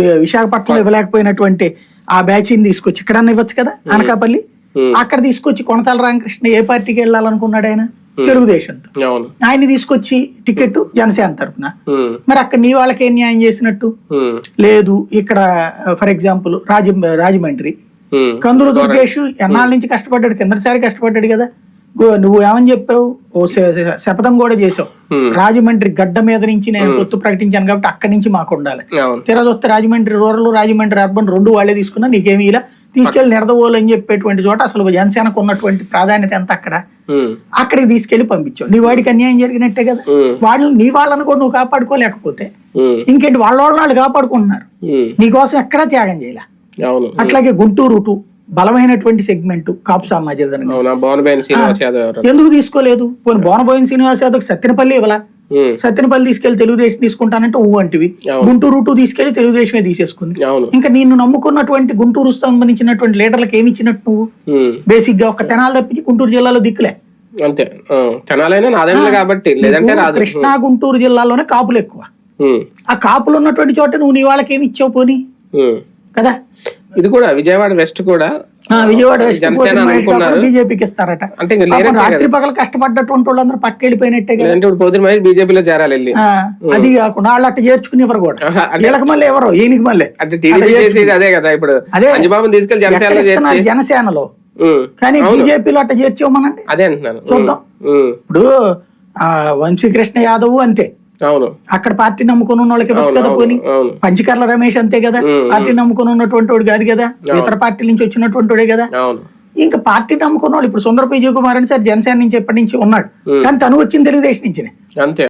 విశాఖపట్నంలో ఇవ్వలేకపోయినటువంటి ఆ బ్యాచ్ని తీసుకొచ్చి ఇక్కడన్నా ఇవ్వచ్చు కదా? అనకాపల్లి? అక్కడ తీసుకొచ్చి కొనతాల రామకృష్ణ ఏ పార్టీకి వెళ్ళాలనుకున్నాడు ఆయన? తెలుగుదేశంతో. ఆయన తీసుకొచ్చి టికెట్ జనసేన తరపున. ఉమ్, మరి అక్కడ నీ వాళ్ళకి ఏం న్యాయం చేసినట్టు? లేదు ఇక్కడ ఫర్ ఎగ్జాంపుల్ రాజ రాజమండ్రి. కందులు దుర్గేష్ ఎన్నాళ్ళ నుంచి కష్టపడ్డాడు? కిందసారి కష్టపడ్డాడు కదా? నువ్వు ఏమని చెప్పావు? ఓ శపథం కూడా చేసావు. రాజమండ్రి గడ్డ మీద నుంచి నేను పొత్తు ప్రకటించాను కాబట్టి అక్కడి నుంచి మాకు ఉండాలి. తీరా వస్తే రాజమండ్రి రూరల్ రాజమండ్రి అర్బన్ రెండు వాళ్ళే తీసుకున్నా నీకేమి ఇలా తీసుకెళ్ళి నిడదవోలు అని చెప్పేటువంటి చోట అసలు జనసేనకు ఉన్నటువంటి ప్రాధాన్యత ఎంత అక్కడ? అక్కడికి తీసుకెళ్ళి పంపించావు. నీ వాడికి అన్యాయం జరిగినట్టే కదా. వాళ్ళు నీ వాళ్ళని కూడా నువ్వు కాపాడుకోలేకపోతే ఇంకేంటి వాళ్ళ వాళ్ళని వాళ్ళు కాపాడుకుంటున్నారు. నీకోసం ఎక్కడా త్యాగం చేయలే. అట్లాగే గుంటూరు టు బలమైనటువంటి సెగ్మెంట్. కాపు సామాజిక ఎందుకు తీసుకోలేదు? పోనీ బోనబోయిన శ్రీనివాస్ యాదవ్ సత్యనపల్లి ఇవ్వలా? సత్యనపల్లి తీసుకెళ్ళి తెలుగుదేశం తీసుకుంటానంటే ఊ అంటివి. గుంటూరు టు తీసుకెళ్ళి తెలుగుదేశమే తీసేసుకుంది. ఇంకా నిన్ను నమ్ముకున్నటువంటి గుంటూరు సంబంధించినటువంటి లీడర్లకు ఏమి ఇచ్చినట్టు నువ్వు? బేసిక్గా ఒక తెనాలు తప్పించి గుంటూరు జిల్లాలో దిక్కులే. అంతే. కాబట్టి కృష్ణా గుంటూరు జిల్లాలోనే కాపులు ఎక్కువ. ఆ కాపులు ఉన్నటువంటి చోట నువ్వు నీ వాళ్ళకి ఏమి ఇచ్చావు పోనీ. కదా? ఇది కూడా విజయవాడ వెస్ట్ కూడా విజయవాడ వెస్ట్ జనసేన బీజేపీకి ఇస్తారట. అంటే రాత్రి పగలు కష్టపడ్డటువంటి వాళ్ళందరూ పక్క వెళ్ళిపోయినట్టే కదా ఇప్పుడు పోతున్న మహేష్ బీజేపీలో చేరాలి వెళ్ళి. అది కాకుండా వాళ్ళు అట్ట చేర్చుకుని ఎవరు కూడా అంటే- వీళ్ళకి మళ్ళీ ఎవరు? ఈయనకి మళ్ళీ. అంటే టీడీపీ చేసేది అదే కదా ఇప్పుడు. అదే. అంజబాబుని తీసుకెళ్ళి ఎక్కడ జనసేనలో కానీ బీజేపీలో అట్ట చేర్చేమనండి అదే అంటున్నాను. చూద్దాం. ఇప్పుడు ఆ వంశీకృష్ణ యాదవ్ అంతే. అక్కడ పార్టీ నమ్ముకుని ఉన్న వాళ్ళకి ఇవ్వచ్చు కదా పోనీ? పంచకర్ల రమేష్ అంతే కదా? పార్టీ నమ్ముకుని ఉన్నటువంటి వాడు కాదు కదా? ఇతర పార్టీల నుంచి వచ్చినటువంటి వాడే కదా? ఇంకా పార్టీ నమ్ముకున్న వాళ్ళు ఇప్పుడు సుందర విజయ్ కుమార్ అని సార్ జనసేన నుంచి ఎప్పటి నుంచి ఉన్నాడు. కానీ తను వచ్చింది తెలుగుదేశం నుంచినే. అంతే.